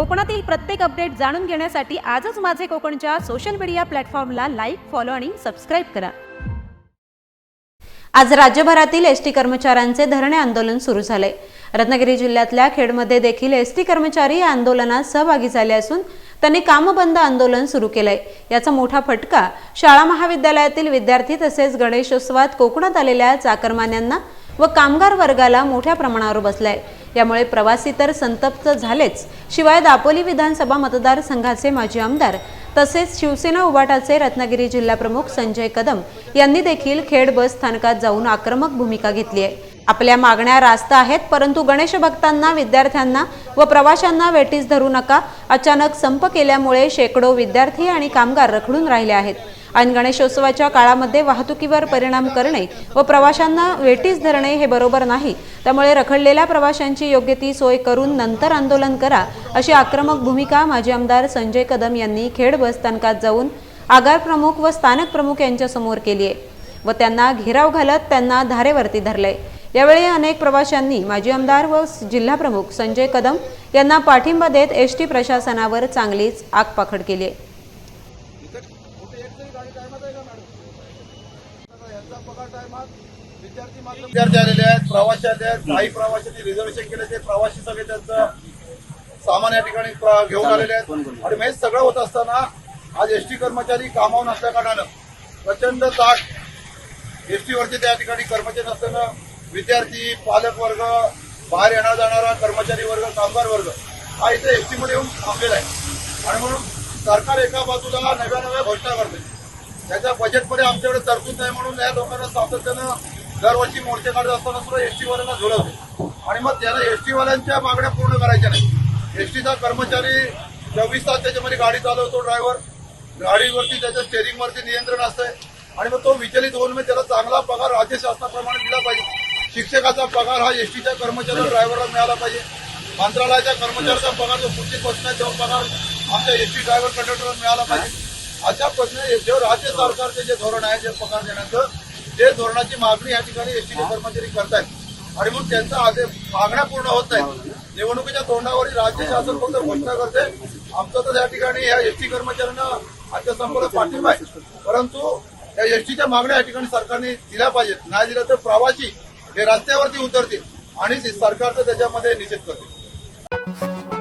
कोकणातील प्रत्येक अपडेट जाणून घेण्यासाठी आजच माझे कोकणच्या सोशल मीडिया प्लॅटफॉर्मला लाईक फॉलो आणि सबस्क्राईब करा. आज राज्यभरातील एस टी कर्मचाऱ्यांचे धरणे आंदोलन सुरू झाले. रत्नागिरी जिल्ह्यातल्या खेडमध्ये देखील एस टी कर्मचारी या आंदोलनात सहभागी झाले असून त्यांनी कामबंद आंदोलन सुरू केलंय. याचा मोठा फटका शाळा महाविद्यालयातील विद्यार्थी तसेच गणेशोत्सवात कोकणात आलेल्या चाकरमान्यांना व कामगार वर्गाला मोठ्या प्रमाणावर बसलाय. यामुळे प्रवासी तर संतप्त झालेच. शिवाय दापोली विधानसभा मतदारसंघाचे माजी आमदार तसेच शिवसेना उभाटाचे रत्नागिरी जिल्हाप्रमुख संजय कदम यांनी देखील खेड बस स्थानकात जाऊन आक्रमक भूमिका घेतली आहे. आपल्या मागण्या रास्त आहेत परंतु गणेश भक्तांना विद्यार्थ्यांना व प्रवाशांना वेटीस धरू नका. अचानक संप केल्यामुळे शेकडो विद्यार्थी आणि कामगार रखडून राहिले आहेत. आणि गणेशोत्सवाच्या काळामध्ये वाहतुकीवर परिणाम करणे व प्रवाशांना वेटीस धरणे हे बरोबर नाही. त्यामुळे रखडलेल्या प्रवाशांची योग्य ती सोय करून नंतर आंदोलन करा अशी आक्रमक भूमिका माजी आमदार संजय कदम यांनी खेड बस स्थानकात जाऊन आगार प्रमुख व स्थानक प्रमुख यांच्यासमोर केली आहे व त्यांना घेराव घालत त्यांना धारेवरती धरले यावेळी अनेक प्रवाशांनी माजी आमदार व जिल्हा प्रमुख संजय कदम यांना पाठिंबा देत एस टी प्रशासनावर चांगलीच आगपाखड केली आहे. विद्यार्थी आलेले आहेत प्रवासी आले आहेत. काही प्रवाशांनी रिझर्वेशन केले ते प्रवासी सगळे त्यांचं सामान या ठिकाणी घेऊन आलेले आहेत. आणि हे सगळं होत असताना आज एसटी कर्मचारी कामावून असल्या कारणानं प्रचंड ताट एसटी वरती त्या ठिकाणी कर्मचारी असताना विद्यार्थी पालक वर्ग बाहेर येणार जाणारा कर्मचारी वर्ग कामगार वर्ग हा इथे एसटी मध्ये येऊन थांबलेला आहे. आणि म्हणून सरकार एका बाजूला नव्या नव्या घोषणा करते. त्याच्या बजेटमध्ये आमच्याकडे तरतूद नाही म्हणून या लोकांना सातत्यानं दरवर्षी मोर्चे काढत असताना सुद्धा एस टीवाल्यांना झुलवते आणि मग त्याला एस टीवाल्यांच्या मागण्या पूर्ण करायच्या नाही. एसटीचा कर्मचारी चोवीस तास त्याच्यामध्ये गाडी चालवतो ड्रायव्हर गाडीवरती त्याच्या स्टेरिंगवरती नियंत्रण असतंय. आणि मग तो विचलित होऊन मग त्याला चांगला पगार राज्य शासनाप्रमाणे दिला पाहिजे. शिक्षकाचा पगार हा एसटीच्या कर्मचाऱ्याला ड्रायव्हरला मिळाला पाहिजे. मंत्रालयाच्या कर्मचाऱ्याचा पगार जो पुढची बसण्याचा तेव्हा पगार आमच्या एसटी ड्रायव्हर कंडक्टरला मिळाला पाहिजे. अशा प्रश्न जे राज्य सरकारचे जे धोरण आहे जे पगार देण्याचं ते धोरणाची मागणी या ठिकाणी एसटीचे कर्मचारी करतायत. आणि मग त्यांचा आदेश मागण्या पूर्ण होत नाही निवडणुकीच्या तोंडावर राज्य शासन फक्त घोषणा करते. आमचं तर या ठिकाणी या एसटी कर्मचाऱ्यांना आजच्या संपूर्ण पाठिंबा आहे. परंतु या एसटीच्या मागण्या या ठिकाणी सरकारने दिल्या पाहिजेत. नाही दिल्या तर प्रवासी हे रस्त्यावरती उतरतील आणि सरकारचं त्याच्यामध्ये निषेध करतील.